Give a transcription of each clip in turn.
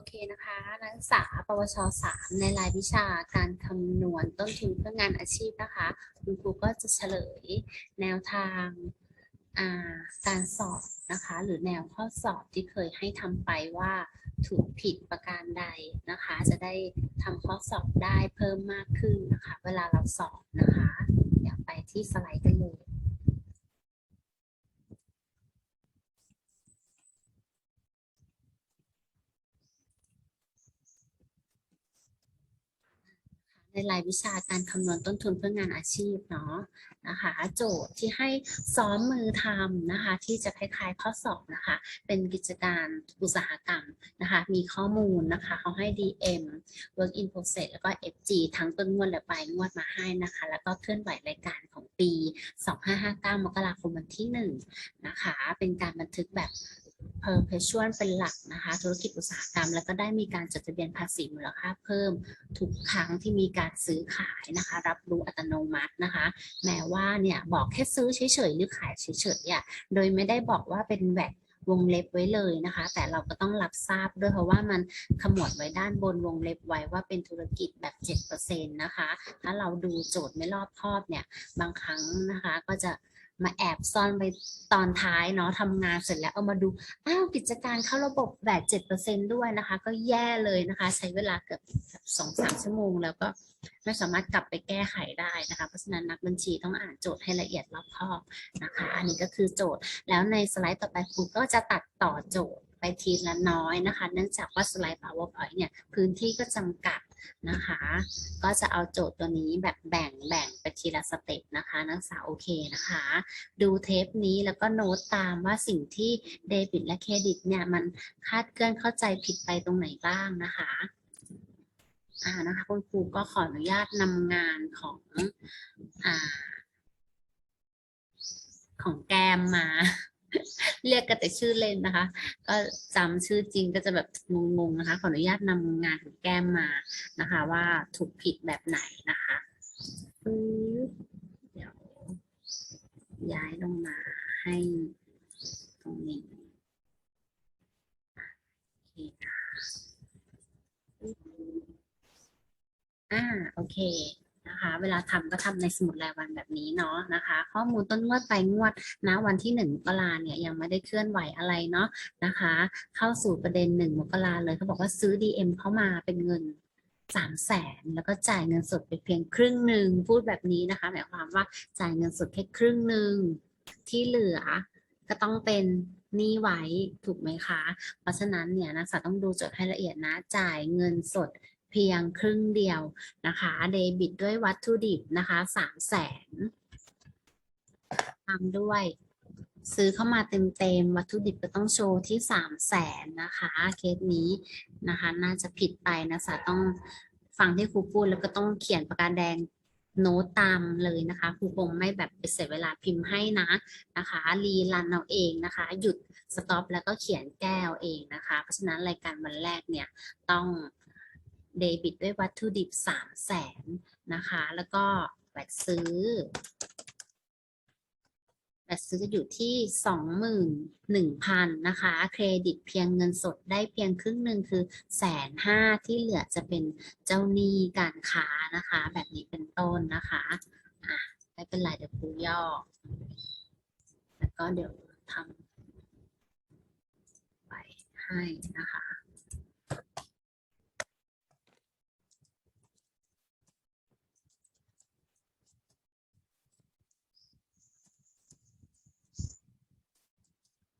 โอเคนะคะนักศึกษาปวชสามในรายวิชาการคำนวณต้นทุนเพื่องานอาชีพนะคะ คุณครูก็จะเฉลยแนวทางาการสอบนะคะ หรือแนวข้อสอบที่เคยให้ทำไปว่าถูกผิดประการใดนะคะ จะได้ทำข้อสอบได้เพิ่มมากขึ้นนะคะ เวลาเราสอบนะคะ อยากไปที่สไลด์กันเลย ในรายวิชาการคำนวณต้นทุนเพื่องานอาชีพเนาะนะคะโจทย์ที่ให้ซ้อมมือทำนะคะ ที่จะคล้ายๆข้อสอบนะคะ เป็นกิจการอุตสาหกรรมนะคะ มีข้อมูลนะคะเขาให้ DM Work in Process แล้วก็ FG ทั้งต้นงวดและปลายงวดมาให้นะคะ แล้วก็เคลื่อนไหวรายการของปี 2559 มกราคมวันที่ 1 นะคะ เป็นการบันทึกแบบ perpetual เป็นหลักนะคะ ธุรกิจอุตสาหกรรม แล้วก็ได้มีการจดทะเบียนภาษีมูลค่าเพิ่มทุกครั้งที่มีการซื้อขายนะคะ รับรู้อัตโนมัตินะคะ แม้ว่าเนี่ยบอกแค่ซื้อเฉยๆหรือขายเฉยๆอะโดยไม่ได้บอกว่าเป็นแวดวงเล็บไว้เลยนะคะ แต่เราก็ต้องรับทราบด้วยเพราะว่ามันขมวดไว้ด้านบนวงเล็บไว้ว่าเป็นธุรกิจแบบ7%นะคะ ถ้าเราดูโจทย์ไม่รอบคอบเนี่ย บางครั้งนะคะก็จะ มาแอบซ่อนไปตอนท้ายเนาะทำงานเสร็จแล้วเอามาดู อ้าวกิจการเข้าระบบแบบเจ็ดเปอร์เซ็นด้วยนะคะ ก็แย่เลยนะคะ ใช้เวลาเกือบสองสามชั่วโมง แล้วก็ไม่สามารถกลับไปแก้ไขได้นะคะ เพราะฉะนั้นนักบัญชีต้องอ่านโจทย์ให้ละเอียดรอบคอบนะคะ อันนี้ก็คือโจทย์ แล้วในสไลด์ต่อไปครูก็จะตัดต่อโจทย์ ไปทีละน้อยนะคะ เนื่องจากว่าสไลด์ powerpoint เนี่ยพื้นที่ก็จำกัดนะคะ ก็จะเอาโจทย์ตัวนี้แบบแบ่งแบ่งไปทีละสเต็ปนะคะ นักศึกษาโอเคนะคะ ดูเทปนี้แล้วก็โน้ตตามว่าสิ่งที่เดบิตและเครดิตเนี่ยมันคาดเคลื่อนเข้าใจผิดไปตรงไหนบ้างนะคะอ่านะคะคุณครูก็ขออนุญาตนำงานของอ่าของแกมมา เรียกกันแต่ชื่อเล่นนะคะ ก็จำชื่อจริงก็จะแบบงงๆนะคะ ขออนุญาตนำงานของแก้มมานะคะ ว่าถูกผิดแบบไหนนะคะปึ๊บเดี๋ยวย้ายลงมาให้ตรงนี้อะโอเคนะปึ๊บอ่าโอเคนะคะ เว ลาทำก็ทำในสมุดรายวันแบบนี้เนาะนะคะ ข้อมูลต้นงวดไปงวดนะวันที่หนึ่งมกราเนี่ยยังไม่ได้เคลื่อนไหวอะไรเนาะนะคะ เข้าสู่ประเด็นหนึ่งมกราเลยเขาบอกว่าซื้อ DM เข้ามาเป็นเงินสามแสนแล้วก็จ่ายเงินสดไปเพียงครึ่งหนึ่งพูดแบบนี้นะคะ หมายความว่าจ่ายเงินสดแค่ครึ่งหนึ่งที่เหลือก็ต้องเป็นหนี้ไว้ถูกไหมคะ เพราะฉะนั้นเนี่ยนักศึกษาต้องดูโจทย์ให้ละเอียดนะ จ่ายเงินสด เพียงครึ่งเดียวนะคะ เดบิตด้วยวัตถุดิบนะคะสามแสนตามด้วย ซื้อเข้ามาเต็มๆวัตถุดิบก็ต้องโชว์ที่สามแสนนะคะ เคสนี้นะคะ น่าจะผิดไปนักศึกษาต้องฟังที่ครูพูดแล้วก็ต้องเขียนปากกาแดงโน้ตตามเลยนะคะครูคงไม่แบบไปเสียเวลาพิมพ์ให้นะนะคะรีรันเอาเองนะคะ หยุดสต็อปแล้วก็เขียนแก้วเองนะคะ เพราะฉะนั้นรายการวันแรกเนี่ยต้อง เดบิตด้วยวัตถุดิบสามแสนนะคะ แล้วก็แบตซื้อแบตซื้ออยู่ที่สองหมื่นหนึ่งพันนะคะ เครดิตเพียงเงินสดได้เพียงครึ่งหนึ่งคือแสนห้าที่เหลือจะเป็นเจ้าหนี้การค้านะคะ แบบนี้เป็นต้นนะคะอะไม่เป็นไรเดี๋ยวครูย่อ แล้วก็เดี๋ยวทำไปให้นะคะ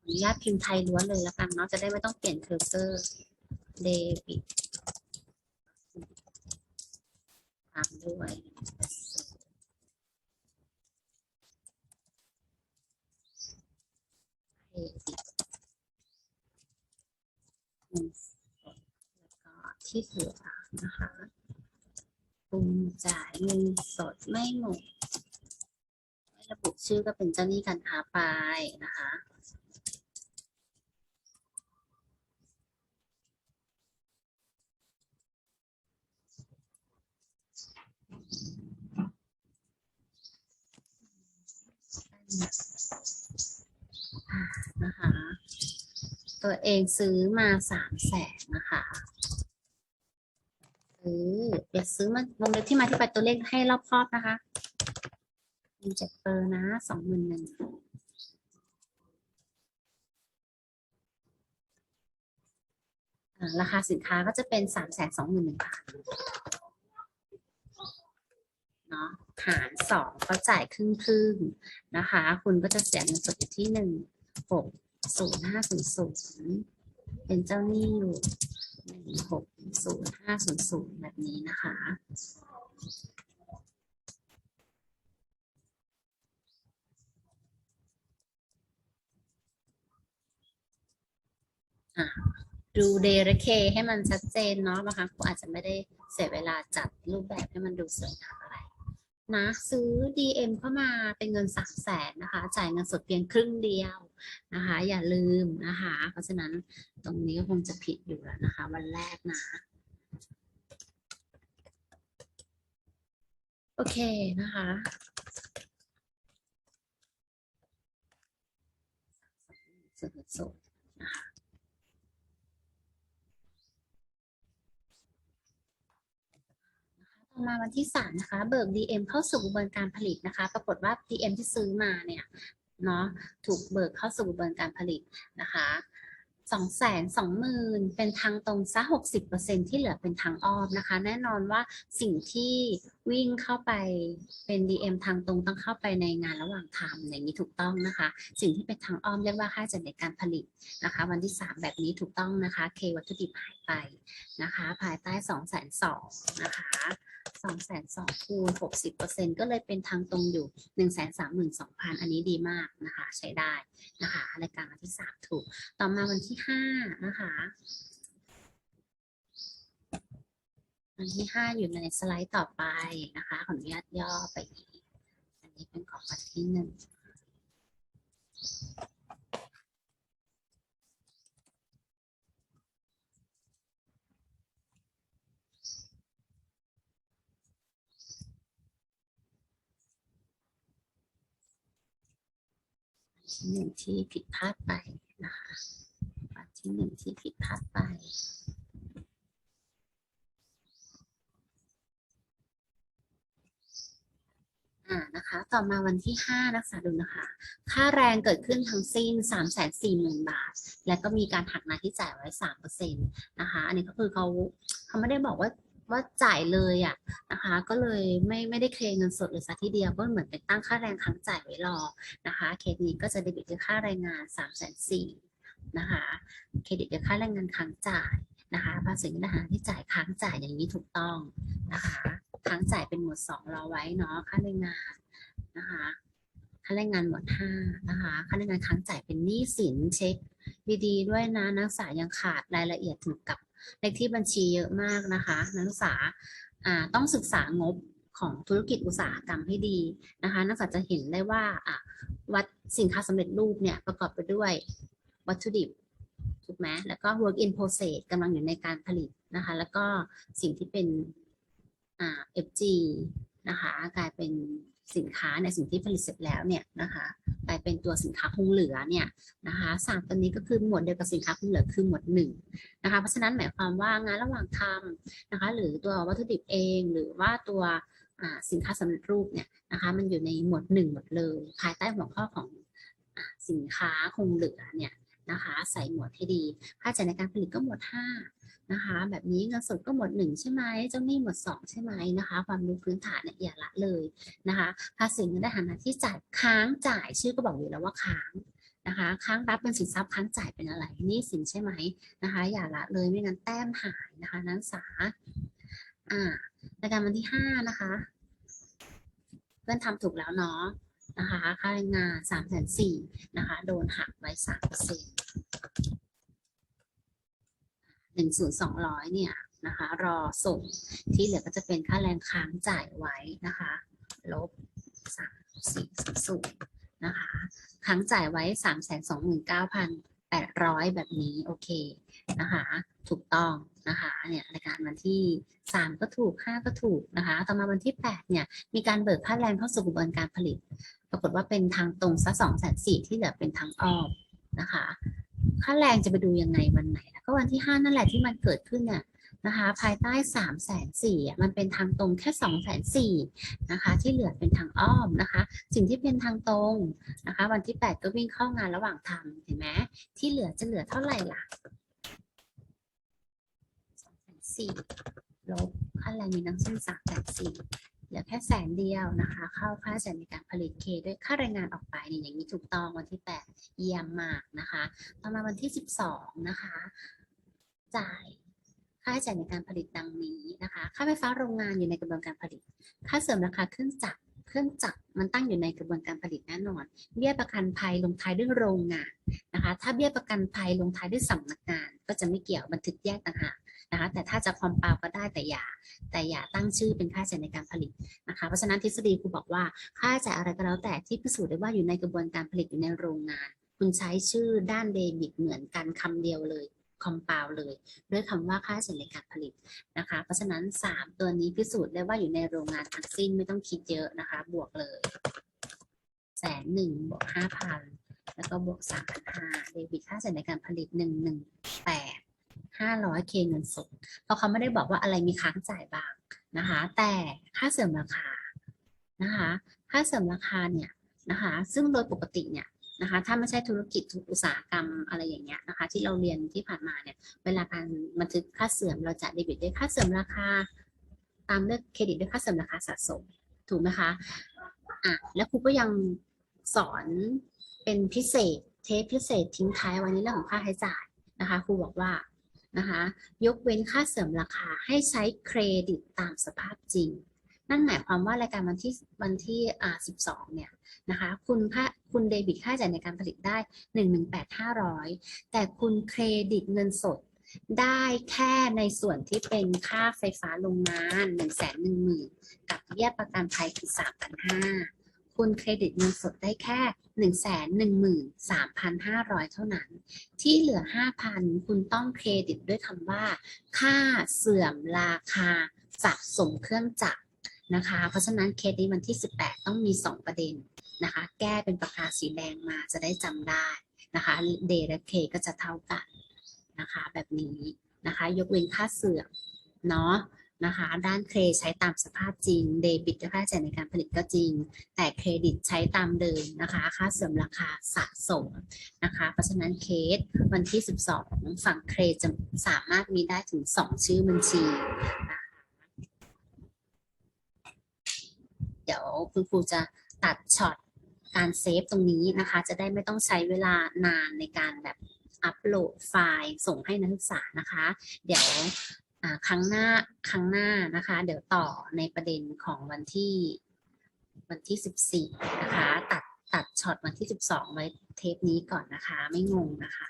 ข อนุญาตพิมพ์ไทยล้วนเลยแล้วกันเนาะจะได้ไม่ต้องเปลี่ยนเคอร์เซอร์เดบิตตามด้วยเครดิตแล้วก็ที่เหลือนะคะปรุงจ่ายเงินสดไม่หมดระบุชื่อก็เป็นเจ้าหนี้การค้าไปนะคะ นะคะ ตัวเองซื้อมาสามแสนนะคะซื้อเดี๋ยวซื้อมาวงเล็บที่มาที่ไปตัวเลขให้รอบครอบนะคะมีเจ็ดเปอร์นะสองหมื่นหนึ่งราคาสินค้าก็จะเป็นสามแสนสองหมื่นหนึ่งบาท เนาะหารสองก็จ่ายครึ่งครึ่งนะคะ คุณก็จะเสียเงินสดอยู่ที่หนึ่งหกศูนย์ห้าศูนย์ศูนย์เป็นเจ้าหนี้อยู่หนึ่งหกศูนย์ห้าศูนย์ศูนย์แบบนี้นะคะดูเดรเคให้มันชัดเจนเนาะบางครั้งครูอาจจะไม่ได้เสียเวลาจัดรูปแบบให้มันดูสวยงามอะ นะซื้อ DM เข้ามาเป็นเงินสามแสนนะคะ จ่ายเงินสดเพียงครึ่งเดียวนะคะ อย่าลืมนะคะ เพราะฉะนั้นตรงนี้ก็คงจะผิดอยู่แล้วนะคะ วันแรกนะ โอเคนะคะสดสดๆนะคะต่อ มาวันที่สามนะคะ เบิก DM เข้าสู่กระบวนการผลิตนะคะ ปรากฏว่า DM ที่ซื้อมาเนี่ยเนาะถูกเบิกเข้าสู่กระบวนการผลิตนะคะสองแสนสองหมื่นเป็นทางตรงซะหกสิบเปอร์เซ็นที่เหลือเป็นทางอ้อมนะคะ แน่นอนว่าสิ่งที่วิ่งเข้าไปเป็น DM ทางตรงต้องเข้าไปในงานระหว่างทำอย่างนี้ถูกต้องนะคะ สิ่งที่เป็นทางอ้อมเรียกว่าค่าจ่ายในการผลิตนะคะ วันที่สามแบบนี้ถูกต้องนะคะ เควัตถุดิบหายไปนะคะ ภายใต้สองแสนสองนะคะสองแสนสองคูณหกสิบเปอร์เซ็นก็เลยเป็นทางตรงอยู่หนึ่งแสนสามหมื่นสองพันอันนี้ดีมากนะคะ ใช้ได้นะคะรายการวันที่สามถูก ต่อมาวันที่ห้านะคะวันที่ห้าอยู่ในสไลด์ต่อไปนะคะขออนุญาตย่อไปอีก อันนี้เป็นของวันที่หนึ่ง วันที่หนึ่งที่ผิดพลาดไปนะคะวันที่หนึ่งที่ผิดพลาดไปอ่านะคะต่อมาวันที่ห้านักษาดูนะคะ ค่าแรงเกิดขึ้นทั้งสิ้นสามแสนสี่หมื่นบาท และก็มีการหักหน้าที่จ่ายไว้สามเปอร์เซ็นต์นะคะ อันนี้ก็คือเขาเขาไม่ได้บอกว่า ว่าจ่ายเลยอะนะคะ ก็เลยไม่ไม่ได้เคลมเงินสดเลยสักทีเดียวก็เหมือนเป็นตั้งค่าแรงค้างจ่ายไว้รอนะคะเคสนี้ก็จะเดบิตด้วยค่าแรงงานสามแสนสี่นะคะเครดิตด้วยค่าแรงงานค้างจ่ายนะคะภาษีเงินทหารที่จ่ายค้างจ่ายอย่างนี้ถูกต้องนะคะค้างจ่ายเป็นหมวดสองรอไว้เนาะค่าแรงงานนะคะค่าแรงงานหมวดห้านะคะค่าแรงงานค้างจ่ายเป็นหนี้สินเช็คดีๆด้วยนะนักศึกษายังขาดรายละเอียดถึงกับ เลขที่บัญชีเยอะมากนะคะ นักศึกษาต้องศึกษางบของธุรกิจอุตสาหกรรมให้ดีนะคะ นักศึกษาจะเห็นได้ว่าวัดสินค้าสำเร็จรูปเนี่ยประกอบไปด้วยวัตถุดิบถูกไหมแล้วก็ work in process กำลังอยู่ในการผลิตนะคะ แล้วก็สิ่งที่เป็น FG นะคะ กลายเป็น สินค้าในสิ่งที่ผลิตเสร็จแล้วเนี่ยนะคะกลายเป็นตัวสินค้าคงเหลือเนี่ยนะคะสามตัวนี้ก็คือหมวดเดียวกับสินค้าคงเหลือคือหมวดหนึ่งนะคะเพราะฉะนั้นหมายความว่างานระหว่างทำนะคะหรือตัววัตถุดิบเองหรือว่าตัวสินค้าสำเร็จรูปเนี่ยนะคะมันอยู่ในหมวดหนึ่งหมดเลย ภายใต้หัวข้อของอสินค้าคงเหลือเนี่ยนะคะใส่หมวดให้ดี ค่าใช้ในการผลิตก็หมวดห้า นะคะแบบนี้เงินสดก็หมดหนึ่งใช่ไหมเจ้าหนี้หมดสองใช่ไหมนะคะ ความรู้พื้นฐานเนี่ยอย่าละเลยนะคะภาษีเงินได้ฐานะที่จ่ายค้างจ่ายชื่อก็บอกอยู่แล้วว่าค้างนะคะค้างรับเป็นสินทรัพย์ค้างจ่ายเป็นอะไรนี่สินใช่ไหมนะคะ อย่าละเลยไม่งั้นแต้มหายนะคะนักศึกษาอ่ารายการวันที่ห้านะคะ เพื่อนทำถูกแล้วเนาะนะคะค่าแรงงานสามแสนสี่นะคะ โดนหักไว้สามเปอร์เซ็นต์ หนึ่งศูนย์สองร้อยเนี่ยนะคะรอส่งที่เหลือก็จะเป็นค่าแรงค้างจ่ายไว้นะคะลบสามสี่ศูนย์นะคะค้างจ่ายไว้สามแสนสองหมื่นเก้าพันแปดร้อยแบบนี้โอเคนะคะถูกต้องนะคะเนี่ยรายการวันที่สามก็ถูกห้าก็ถูกนะคะต่อมาวันที่แปดเนี่ยมีการเบิกค่าแรงเข้าสู่กระบวนการผลิต ปรากฏว่าเป็นทางตรงซะสองแสนสี่ที่เหลือเป็นทางอ้อมนะคะ ค่าแรงจะไปดูยังไงวันไหน ก็วันที่ห้านั่นแหละที่มันเกิดขึ้นเนี่ยนะคะภายใต้สามแสนสี่มันเป็นทางตรงแค่สองแสนสี่นะคะที่เหลือเป็นทางอ้อมนะคะ สิ่งที่เป็นทางตรงนะคะวันที่แปดก็วิ่งเข้างานระหว่างทำเห็นไหมที่เหลือจะเหลือเท่าไหร่ล่ะสองแสนสี่ลบอะไรมีทั้งสิ้นสามแสนสี่ เหลือแค่แสนเดียวนะคะ เข้าค่าใช้จ่ายในการผลิตเคด้วยค่าแรงงานออกไปเนี่ยอย่างนี้ถูกต้องวันที่แปดเยี่ยมมากนะคะ ต่อมาวันที่ 12 นะคะ จ่ายค่าใช้จ่ายในการผลิตดังนี้นะคะ ค่าไฟฟ้าโรงงานอยู่ในกระบวนการผลิต ค่าเสริมราคาเครื่องจักร เครื่องจักรมันตั้งอยู่ในกระบวนการผลิตแน่นอน เบี้ยประกันภัยลงท้ายด้วยโรงงานนะคะ ถ้าเบี้ยประกันภัยลงท้ายด้วยสำนักงาน ก็จะไม่เกี่ยวบันทึกแยกต่างหาก นะคะแต่ถ้าจะคอมเปาก็ได้แต่อย่า แต่อย่าตั้งชื่อเป็นค่าใช้จ่ายในการผลิตนะคะเพราะฉะนั้นทฤษฎีครูบอกว่าค่าใช้จ่ายอะไรก็แล้วแต่ที่พิสูจน์ได้ว่าอยู่ในกระบวนการผลิตอยู่ในโรงงาน คุณใช้ชื่อด้านเดบิตเหมือนกันคำเดียวเลยคอมเปาเลย ด้วยคำว่าค่าใช้จ่ายในการผลิตนะคะ เพราะฉะนั้น 3 ตัวนี้พิสูจน์ได้ว่าอยู่ในโรงงานทั้งสิ้นไม่ต้องคิดเยอะนะคะ บวกเลยแสนหนึ่งบวกห้าพันแล้วก็บวกสามพันห้าเดบิตค่าใช้จ่ายในการผลิตหนึ่งหนึ่งแปด ห้าร้อยเคเงินสด เพราะเขาไม่ได้บอกว่าอะไรมีค้างจ่ายบ้างนะคะ แต่ค่าเสริมราคานะคะค่าเสริมราคาเนี่ยนะคะซึ่งโดยปกติเนี่ยนะคะถ้าไม่ใช่ธุรกิจอุตสาหกรรมอะไรอย่างเงี้ยนะคะที่เราเรียนที่ผ่านมาเนี่ยเวลาการบันทึกค่าเสื่อมเราจะเดบิตด้วยค่าเสื่อมราคา ตามด้วยเครดิตด้วยค่าเสื่อมราคาสะสมถูกไหมคะอะแล้วครูก็ยังสอนเป็นพิเศษเทปพิเศษทิ้งท้ายว้ในเรื่องของค่าใช้จ่ายนะคะครูบอกว่า นะคะ ยกเว้นค่าเสริมราคาให้ใช้เครดิตตามสภาพจริง นั่นหมายความว่ารายการวันที่วันที่อ่า12เนี่ยนะคะ คุณค่าคุณเดบิตค่าใช้จ่ายในการผลิตได้118,500แต่คุณเครดิตเงินสดได้แค่ในส่วนที่เป็นค่าไฟฟ้าโรงงาน1 1 0 0 0 0 กับเบี้ยประกันภัยคือ3,500 คุณเครดิตเงินสดได้แค่ 113,500 เท่านั้น ที่เหลือ 5,000 คุณต้องเครดิตด้วยคำว่า ค่าเสื่อมราคาสะสมเครื่องจักรนะคะ เพราะฉะนั้นเคสนี้วันที่ 18 ต้องมี 2 ประเด็นนะคะ แก้เป็นปากกาสีแดงมาจะได้จำได้นะคะเดและเคก็จะเท่ากันนะคะ แบบนี้นะคะ ยกเว้นค่าเสื่อมเนาะ นะคะ ด้านเครดิตใช้ตามสภาพจริง เดบิตค่าใช้จ่ายในการผลิตก็จริง แต่เครดิตใช้ตามเดิมนะคะ ค่าเสื่อมราคาสะสมนะคะ เพราะฉะนั้นเคสวันที่ 12 ฝั่งเครดิตจะสามารถมีได้ถึง 2 ชื่อบัญชี เดี๋ยวคุณครูจะตัดช็อตการเซฟตรงนี้นะคะ จะได้ไม่ต้องใช้เวลานานในการแบบอัปโหลดไฟล์ส่งให้นักศึกษานะคะ เดี๋ยว ครั้งหน้าครั้งหน้านะคะ เดี๋ยวต่อในประเด็นของวันที่วันที่ 14 นะคะ ตัดตัดช็อตวันที่ 12 ไว้เทปนี้ก่อนนะคะ ไม่งงนะคะ